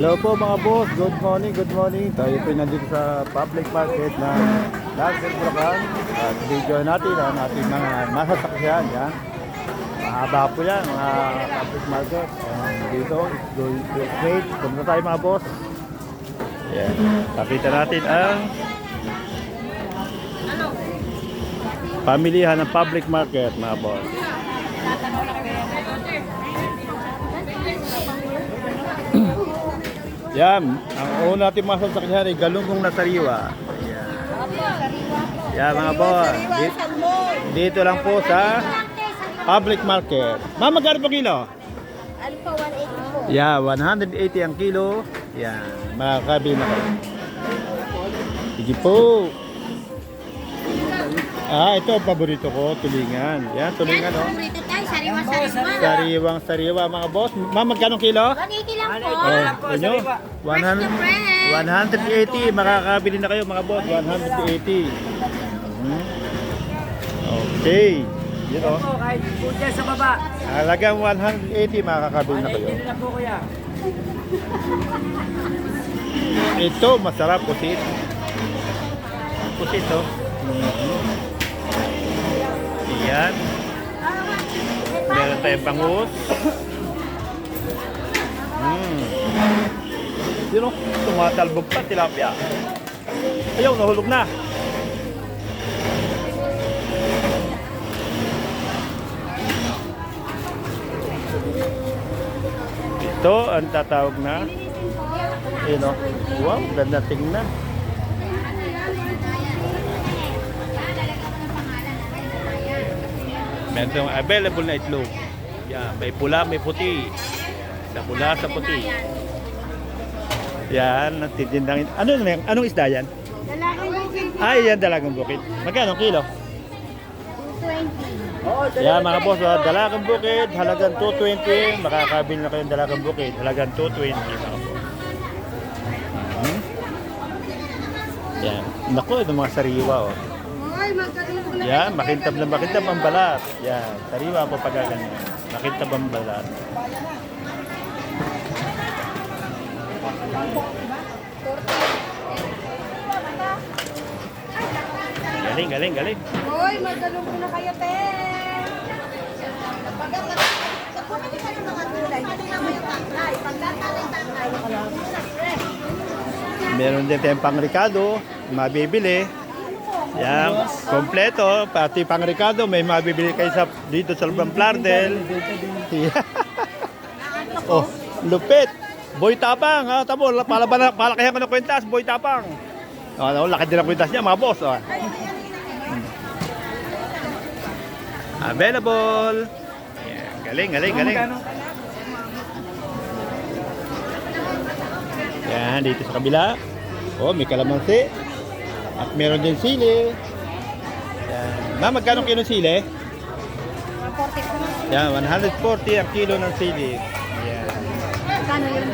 Hello po mga boss, good morning, good morning. Tayo po nandito sa public market ng Larsen, Bulacan. At video natin ang ating mga masasakyan. Yan. Mahaba po yan, mga public market. And dito, it's going to straight. Punta tayo mga boss. Yan. Pakita natin ang pamilihan ng public market mga boss. Yan, ang una natin mga sasakyan ay galunggong na sariwa. Yan. Yan mga boss. Di- Dito lang po sa public market. Ma'am, magkano po kilo? Ano po, 180 po. Yeah, 180 ang kilo. Yan, makakabili na kayo. Sige po. Ah, ito ang paborito ko, tulingan. Yan, tulingan oh. Paborito tayo, sariwa-sariwa. Sariwang sariwa mga boss. Ma'am, magkano kilo? 180 lang po. Oh, inyo? 100, 180, makakabili na kayo mga boss, 180. Mhm. Okay. Yun o. Po, kahit po dyan sa baba. Halagang 180, makakabili na kayo. Hindi na po kuya. Ito, masarap pusit. Pusit o. Mhm. Yan. Meron tayong bangus. Mm. Yun o, tumatalbog pa tilapia. Ayaw, nahulog na. Ito ang tatawag na Yun o. Wow, ganda tingnan. Meron available na itlog. Yan, may pula, may puti. Sa pula, sa puti. Yan, natitindang. Ano na yan? Anong isda yan? Lalaki bukid. Ay, yan dalagang bukid. Magkano kilo? 220. Yan mga boss, ah, dalagang bukid, halagang 220. Makakabili na kayong dalagang bukid, halagang 220 mga boss. Mhm. Yan. Naku, ito mga sariwa oh. Ay, magkano po na Yan, makintab na makintab ang balat. Yan, sariwa po pag ganyan. Makintab ang balat. Galing, galing, galing. Hoy, magkano po na kayo, te? Pagkakit ka ng mga gulay, hindi na mo yung tangkay. Pagkakalay-tangkay, Meron din tayong pang-ricado, mabibili. Yan, kompleto, pati pang-ricado, may mabibili kayo sa, dito sa Lubang Plardel. Yeah. oh, lupit. Boy Tapang, ha? Tamo, palaban palakihan ko ng kwentas, Boy Tapang. Oh, ano, laki din ang kwentas niya, mga boss. Oh. Available. Yeah, galing, galing, galing. Yan, dito sa kabila. Oh, may kalamansi. At meron din sili. Yan. Ma, magkano kilo ng sili? 40 po. Yan, 140 ang kilo ng sili. Yan. Kano yun?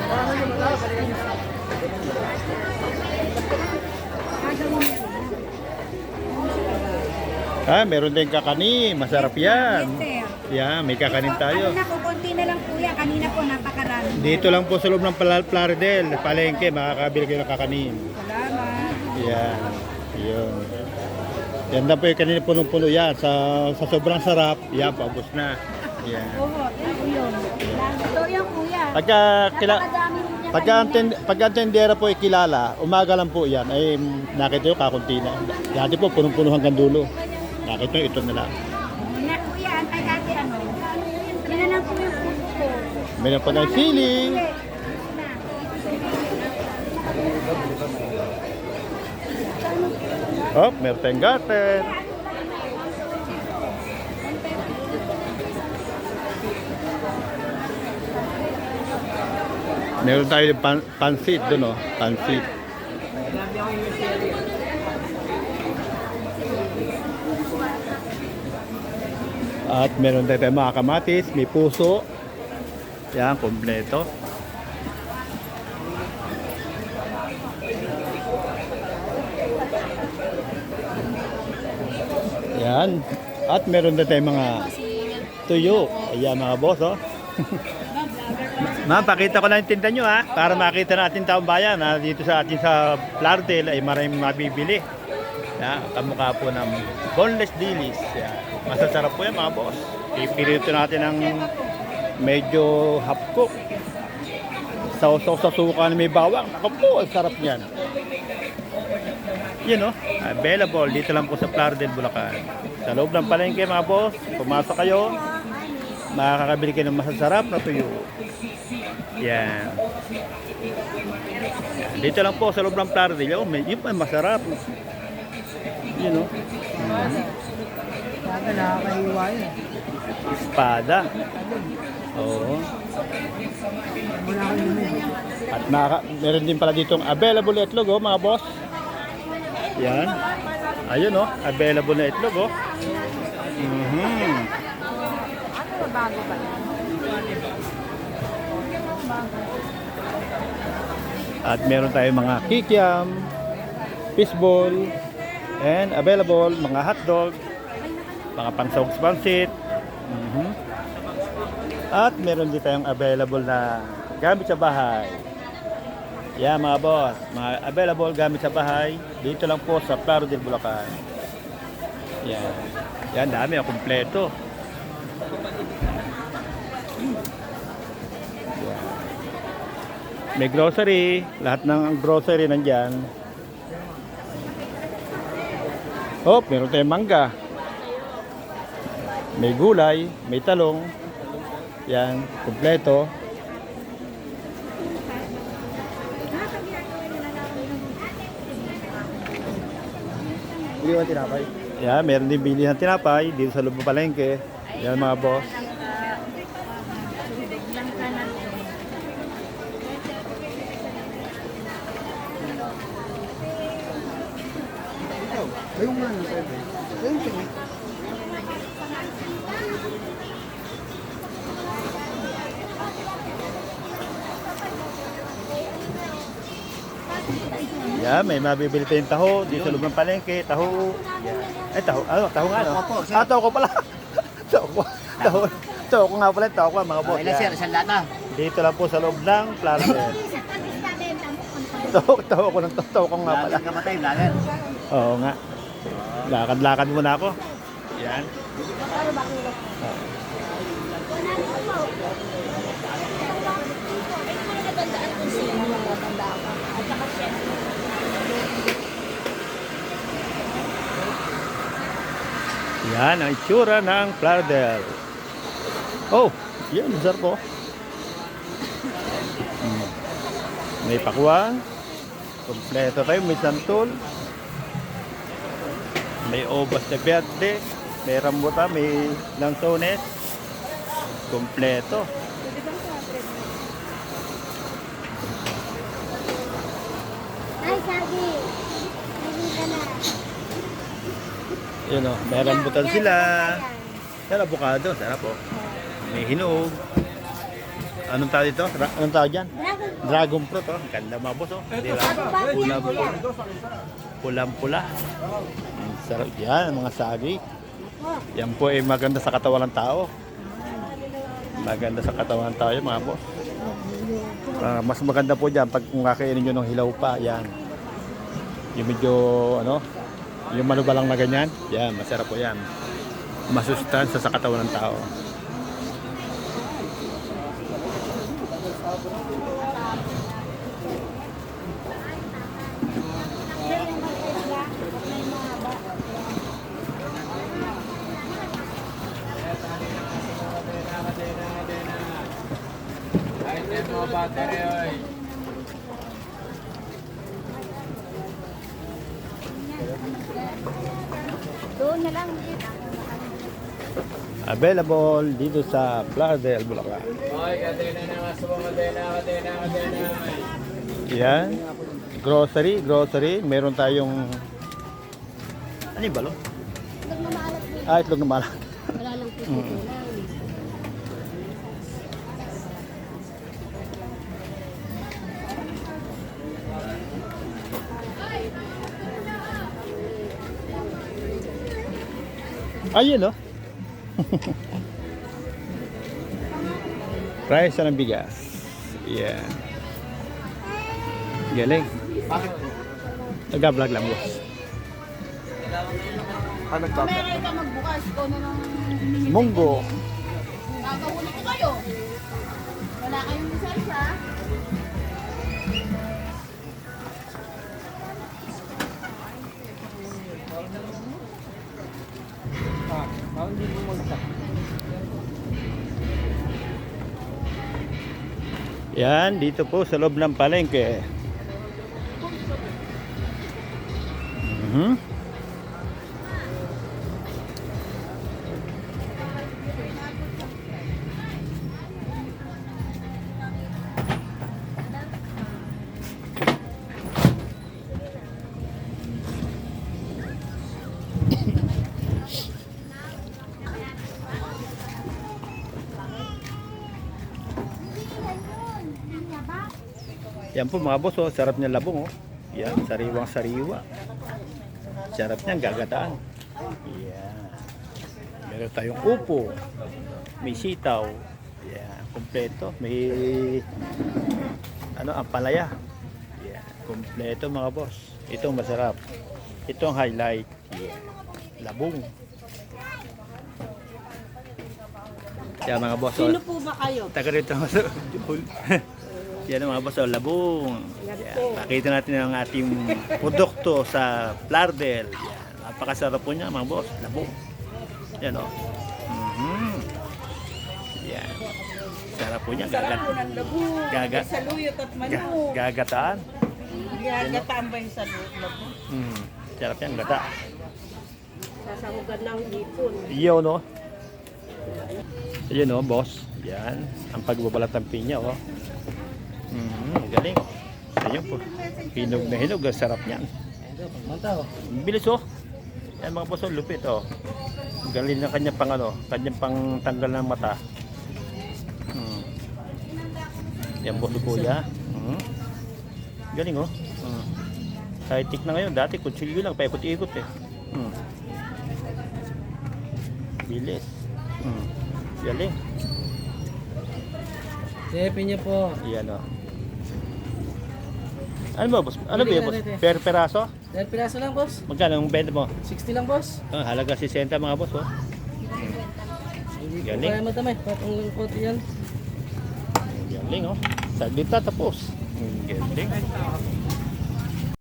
Ah, meron din kakani. Masarap yan. Yan, may kakanin tayo. Kanina po, konti na lang po yan. Kanina po, napakarami. Dito lang po sa loob ng Plaridel, palengke, makakabili kayo ng kakanin. Salamat. Yan. Yun. Yan na po yung kanina punong-puno yan. Sa, sa sobrang sarap, yan, paubos na. Yan. Oo, yun. Ito yung kuya. Pagka, kila, pagka, tendera po ikilala, umaga lang po yan, ay nakita nyo kakunti na. Dati po, punong-puno hanggang dulo. Nakita nyo, ito na lang. Na kuya, antay kasi ano. Yan na lang po yung puso ko. Meron pa tayong sili. Meron tayong garter. Meron tayo pan pansit doon, oh. Pansit. At meron tayo mga kamatis, may puso. Yan, kompleto. Yan. At meron din tayong mga tuyo. Ayan mga boss, oh. Ma'am, pakita ko lang yung tinda nyo ha, para makita natin taong bayan na dito sa atin sa Plardel ay maraming mabibili. Yan, kamukha po ng boneless dilis. Yan. Masasarap po yan mga boss. Pipirito natin ng medyo half cook. Sausaw sa suka na may bawang. Ako po, sarap niyan. Yun o, available dito lang po sa Plardel, Bulacan. Sa loob ng palengke mga boss, pumasok kayo, makakabili kayo ng masasarap na tuyo. Yan. Yan. Dito lang po sa loob ng Plardel. Oh, may, yun pa masarap. Yun o. Sabi nakakahiwa yun. Espada. Oo. At naka, meron din pala ditong available itlog oh, mga boss. Yan. Ayun oh, available na itlog oh. Mhm. At meron tayong mga kikiam, fishball, and available mga hotdog, mga pangsawag pansit. Mhm. At meron din tayong available na gamit sa bahay. Yan mga boss, mga available gamit sa bahay. Dito lang po sa Claro del Bulacan. Yan. Yan, dami, oh, kumpleto. Yan. May grocery, lahat ng grocery nandyan. Oh, meron tayong mangga. May gulay, may talong. Yan, kumpleto. Ko tinapay. Yan, meron din bili ng tinapay dito sa loob ng palengke. Yan mga boss. Yan, may mabibili tayong taho dito sa loob ng palengke. Taho. Yan. Ay, taho. Ano? Taho nga, no? Taho po, sir. Ah, taho ko pala. taho ko. Taho. Taho ko nga pala. Taho ko, mga boss. Ilan sir, isang lata. Dito lang po sa loob ng Plaza. Taho, taho ko ng taho. Taho ko nga pala. Vlogger ka tayo, vlogger? Oo nga. Lakad-lakad muna ako. Yan. Yan ang itsura ng Plardel. Oh, yan, masarap po. Hmm. May pakwan. Kompleto tayo, may santol. May obas na verde. May rambutan, may lansones. Kompleto. Ay, sabi. Hindi ka na. Yun o, may rambutan sila. Yan, avocado. Sarap po. May hinog. Anong tawag dito? Ra- anong tawag dyan? Dragon. Dragon fruit, oh. Ganda mga boss, oh. Di ba? Pula, pula. Pulang pula. Ang sarap yan, mga sagi. Yan po ay maganda sa katawan ng tao. Maganda sa katawan ng tao yan, mga boss. Ah, mas maganda po dyan pag kung kakainin nyo ng hilaw pa, yan. Yung medyo, ano, yung manubalang na ganyan, yan, masarap po yan. Masustansya sa katawan ng tao. Doon na lang. Available dito sa Plaza del Bulacan. Yan. Grocery, grocery. Meron tayong... Ano yung balo? Nagmamalat din. Ah, itlog na malak. Wala lang po Mm. Ayun, no? Price ng bigas. Yan. Galing. Bakit po? Nag-vlog lang boss. Ah, nagpapa. Meron ka magbukas. Ikaw na lang. Munggo. Gagawin ko kayo. Wala kayong. Ah, magsak? Yan, dito po sa loob ng palengke. Mhm. Yan po mga boss, oh, sarap niya labong. Oh. Yan, sariwang sariwa. Sarap niyan, gagataan. Yan. Meron tayong upo. May sitaw. Yan, kompleto. May ano, ampalaya. Yan, kompleto mga boss. Ito ang masarap. Ito ang highlight. Yan, labong. Yan mga boss. oh. Sino po ba kayo? Taga rito Yan mga boss, oh, labong. Yan. Pakita natin ang ating produkto sa Plardel. Yan. Napakasarap po niya mga boss, labong. Yan o. Mhm. Yan. Sarap po niya. Gagat. ng labu. Gaga. Sa luyot at Ga- manok. gagataan. Gagataan ba yung sa labu? Hmm. Sarap yan, gata. Sasahugan ng hipon. Iyo no. Ayun no, boss. Yan. Ang pagbabalat ng pinya oh. Mhm, galing. Ayun po. Hinog na hinog, ang sarap niyan. Bilis oh. Yan mga boss, oh, lupit oh. Galing na kanya pang ano, kanyang pang tanggal ng mata. Hmm. Yan boss kuya. Hmm. Galing oh. Hmm. Tik na ngayon, dati kutsilyo lang, paikot-ikot eh. Hmm. Bilis. Hmm. Galing. Siyempre niya po. Yan oh. Ano ba boss? Ano ba boss? eh. Per peraso? Dahil piraso lang, boss. Magkano ang benta mo? 60 lang, boss. Oh, halaga 60 mga boss oh. Hindi po Galing. kaya madamay. Patong konti yan. Galing oh. Saglit na tapos. Galing.